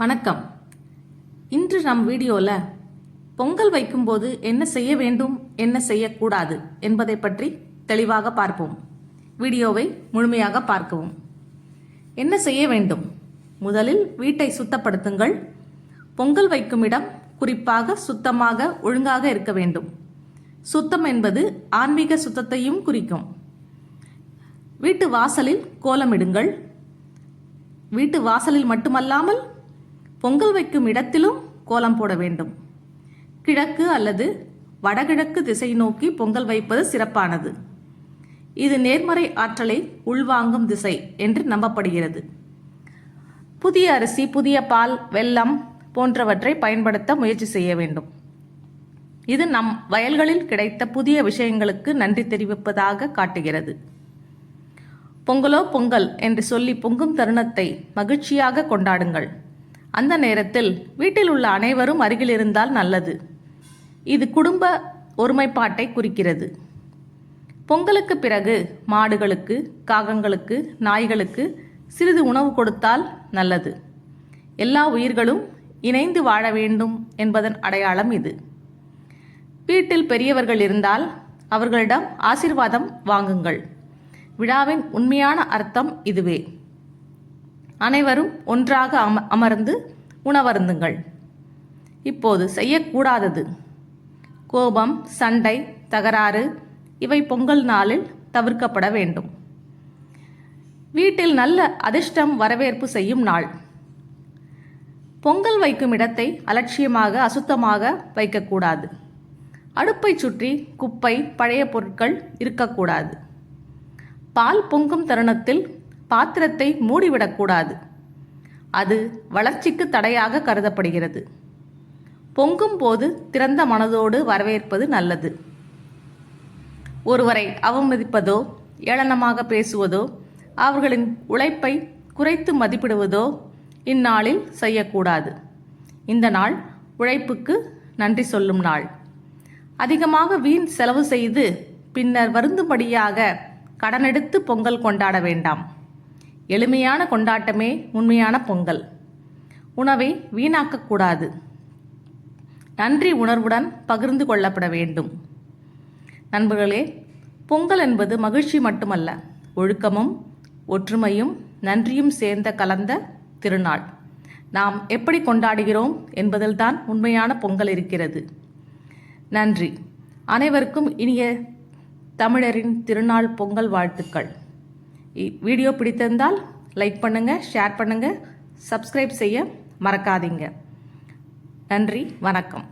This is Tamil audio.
வணக்கம். இன்று நம் வீடியோவில் பொங்கல் வைக்கும்போது என்ன செய்ய வேண்டும் என்ன செய்யக்கூடாது என்பதை பற்றி தெளிவாக பார்ப்போம். வீடியோவை முழுமையாக பார்க்கவும். என்ன செய்ய வேண்டும்? முதலில் வீட்டை சுத்தப்படுத்துங்கள். பொங்கல் வைக்கும் இடம் குறிப்பாக சுத்தமாக ஒழுங்காக இருக்க வேண்டும். சுத்தம் என்பது ஆன்மீக சுத்தத்தையும் குறிக்கும். வீட்டு வாசலில் கோலமிடுங்கள். வீட்டு வாசலில் மட்டுமல்லாமல் பொங்கல் வைக்கும் இடத்திலும் கோலம் போட வேண்டும். கிழக்கு அல்லது வடகிழக்கு திசை நோக்கி பொங்கல் வைப்பது சிறப்பானது. இது நேர்மறை ஆற்றலை உள்வாங்கும் திசை என்று நம்பப்படுகிறது. புதிய அரிசி புதிய பால் வெல்லம் போன்றவற்றை பயன்படுத்த முயற்சி செய்ய வேண்டும். இது நம் வயல்களில் கிடைத்த புதிய விஷயங்களுக்கு நன்றி தெரிவிப்பதாக காட்டுகிறது. பொங்கலோ பொங்கல் என்று சொல்லி பொங்கும் தருணத்தை மகிழ்ச்சியாக கொண்டாடுங்கள். அந்த நேரத்தில் வீட்டில் உள்ள அனைவரும் அருகில் இருந்தால் நல்லது. இது குடும்ப ஒருமைப்பாட்டை குறிக்கிறது. பொங்கலுக்கு பிறகு மாடுகளுக்கு காகங்களுக்கு நாய்களுக்கு சிறிது உணவு கொடுத்தால் நல்லது. எல்லா உயிர்களும் இணைந்து வாழ வேண்டும் என்பதன் அடையாளம் இது. வீட்டில் பெரியவர்கள் இருந்தால் அவர்களிடம் ஆசிர்வாதம் வாங்குங்கள். விழாவின் உண்மையான அர்த்தம் இதுவே. அனைவரும் ஒன்றாக அம அமர்ந்து உணவருந்துங்கள். இப்போது செய்யக்கூடாதது. கோபம் சண்டை தகராறு இவை பொங்கல் நாளில் தவிர்க்கப்பட வேண்டும். வீட்டில் நல்ல அதிர்ஷ்டம் வரவேற்பு செய்யும் நாள். பொங்கல் வைக்கும் இடத்தை அலட்சியமாக அசுத்தமாக வைக்கக்கூடாது. அடுப்பை சுற்றி குப்பை பழைய பொருட்கள் இருக்கக்கூடாது. பால் பொங்கும் தருணத்தில் பாத்திரத்தை மூடிவிடக்கூடாது. அது வளர்ச்சிக்கு தடையாக கருதப்படுகிறது. பொங்கும் போது திறந்த மனதோடு வரவேற்பது நல்லது. ஒருவரை அவமதிப்பதோ ஏளனமாக பேசுவதோ அவர்களின் உழைப்பை குறைத்து மதிப்பிடுவதோ இந்நாளில் செய்யக்கூடாது. இந்த நாள் உழைப்புக்கு நன்றி சொல்லும் நாள். அதிகமாக வீண் செலவு செய்து பின்னர் வருந்தும்படியாக கடனெடுத்து பொங்கல் கொண்டாட வேண்டாம். எளிமையான கொண்டாட்டமே உண்மையான பொங்கல். உணவை வீணாக்கக்கூடாது. நன்றி உணர்வுடன் பகிர்ந்து கொள்ளப்பட வேண்டும். நண்பர்களே பொங்கல் என்பது மகிழ்ச்சி மட்டுமல்ல ஒழுக்கமும் ஒற்றுமையும் நன்றியும் சேர்ந்த கலந்த திருநாள். நாம் எப்படி கொண்டாடுகிறோம் என்பதில்தான் உண்மையான பொங்கல் இருக்கிறது. நன்றி. அனைவருக்கும் இனிய தமிழரின் திருநாள் பொங்கல் வாழ்த்துக்கள். வீடியோ பிடித்திருந்தால் லைக் பண்ணுங்கள் ஷேர் பண்ணுங்கள் சப்ஸ்கிரைப் செய்ய மறக்காதீங்க. நன்றி வணக்கம்.